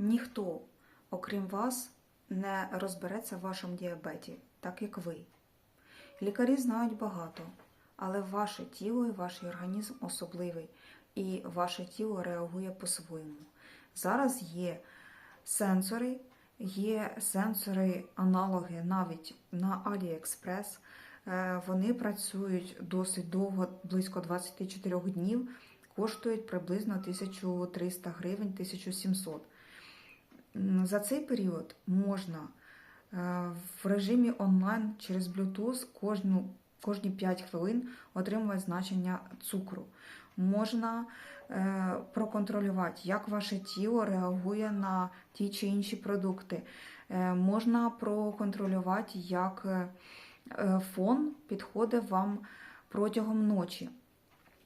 Ніхто, окрім вас, не розбереться в вашому діабеті, так як ви. Лікарі знають багато, але ваше тіло і ваш організм особливий, і ваше тіло реагує по-своєму. Зараз є сенсори, є сенсори, аналоги навіть на AliExpress. Е, Вони працюють досить довго, близько 24 днів, коштують приблизно 1300 гривень, 1700. М, За цей період можна е, в режимі онлайн через Bluetooth кожну, кожні 5 хвилин отримувати значення цукру. Можна е, проконтролювати, як ваше тіло реагує на ті чи інші продукти. Е, Можна проконтролювати, як фон підходить вам протягом ночі.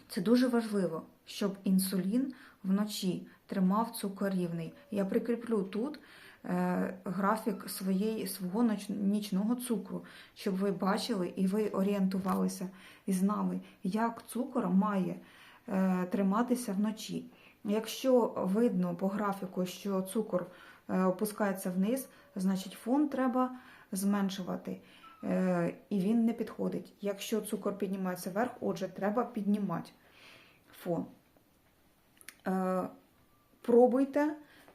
Це дуже важливо, щоб інсулін вночі тримав цукор рівний. Я прикріплю тут е, графік своєї, свого нічного цукру, щоб ви бачили і ви орієнтувалися і знали, як цукор має е, триматися вночі. Якщо видно по графіку, що цукор е, опускається вниз, значить фон треба зменшувати. І він не підходить. Якщо цукор піднімається вверх, отже, треба піднімати фон. Пробуйте,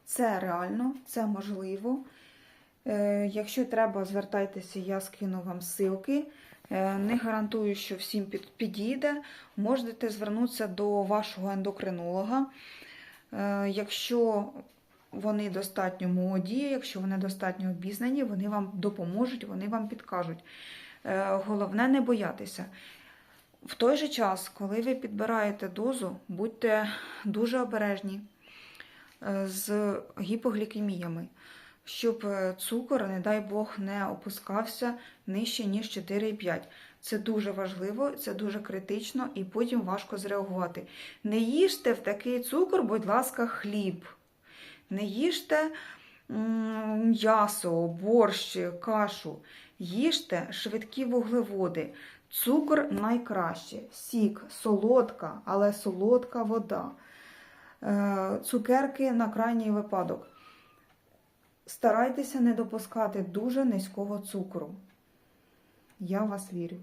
це реально, це можливо. Е, Якщо треба, звертайтеся, я скину вам ссылки. Е, Не гарантую, що всім підійде. Можете звернутися до вашого ендокринолога. Е, Якщо вони достатньо молоді, якщо вони достатньо обізнані, вони вам допоможуть, вони вам підкажуть. Головне не боятися. В той же час, коли ви підбираєте дозу, будьте дуже обережні з гіпоглікеміями, щоб е, цукор, не дай Бог, не опускався нижче, ніж 4,5. Це дуже важливо, це дуже критично і потім важко зреагувати. Не їжте в такий цукор, будь ласка, хліб. Не їжте м'ясо, борщ, кашу. Їжте швидкі вуглеводи. Цукор найкраще. Сік, солодка, але солодка вода. Е, Цукерки на крайній випадок. Старайтеся не допускати дуже низького цукру. Я вас вірю.